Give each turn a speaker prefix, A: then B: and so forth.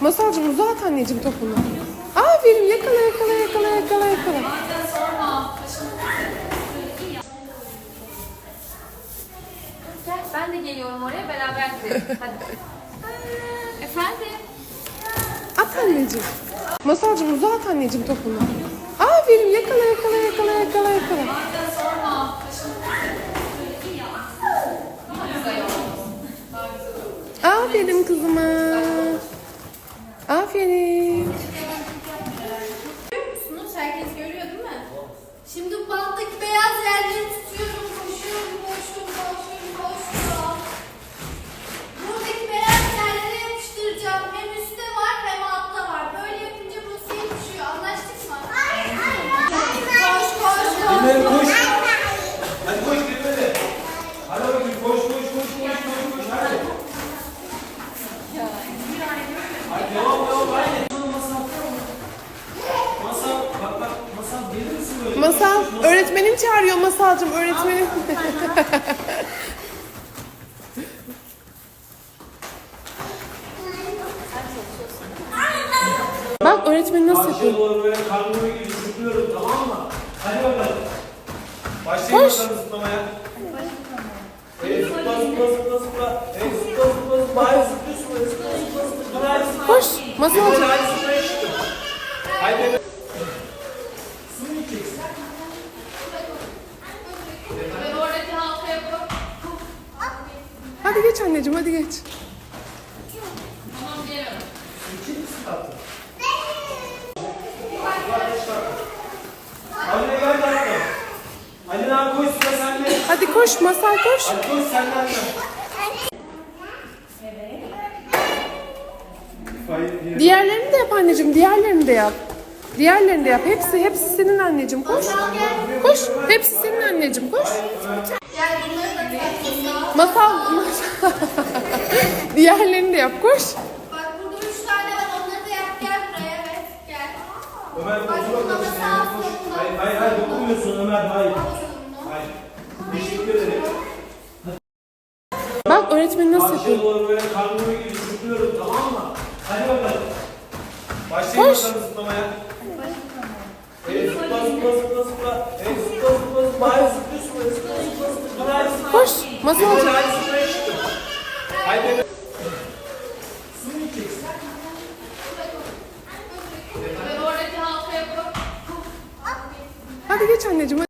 A: Masalcığım uzat anneciğim topunu. Aferin yakala yakala yakala yakala yakala.
B: Ben de geliyorum oraya beraber gidelim. Hadi. Efendim?
A: At anneciğim. Masalcığım uzat anneciğim topunu. Aferin yakala yakala yakala yakala yakala. Aferin kızıma. Aferin.
C: Masal
A: öğretmenim çağırıyor Masalcığım öğretmenim. Bak öğretmen nasıl yapıyor.
C: Karşıya doğru böyle gibi zıplıyorum tamam mı? Hadi bakalım. Başlayın
A: Koş.
C: bakalım zıplamaya. Evet zıpla zıpla zıpla zıpla. Evet zıpla zıpla zıpla. Hadi zıplıyorsun böyle zıpla zıpla zıpla. Dur hadi zıpla.
A: Koş
C: Hadi
A: Masalcığım.
C: Haydi.
A: Hadi geç anneciğim hadi geç.
D: tamam geliyorum.
C: Anne gel tatlım. Ali abi koş sıra sende.
A: Hadi koş Masal koş.
C: Hadi koş senden de. Hayır,
A: Diğerlerini de yap anneciğim diğerlerini de yap. Diğerlerini de yap. Hepsi hepsi senin anneciğim koş. Koş. Hepsi senin anneciğim koş. Masal. Diğerlerini de yap koş.
D: Bak burada üç tane var. Onları da yap. Gel buraya. Evet. Gel.
C: Ömer
D: Bak
C: otur
D: bunda
C: bakalım.
D: masa altında.
C: Hayır hayır hayır dokunmuyorsun Ömer hayır. Hayır. Teşekkür ederim.
A: Bak öğretmen nasıl
C: Karşıya
A: yapıyor.
C: doğru böyle karnımı gibi zıplıyorum tamam mı? Hadi bakalım. Başlayın
A: Koş.
C: bakalım zıplamaya. Evet zıpla zıpla zıpla zıpla. Evet zıpla zıpla zıpla. Hayır zıplıyorsun böyle zıpla zıpla zıpla. Dur hadi zıpla.
A: Koş Masalcığım.
C: hadi Hadi geç anneciğim.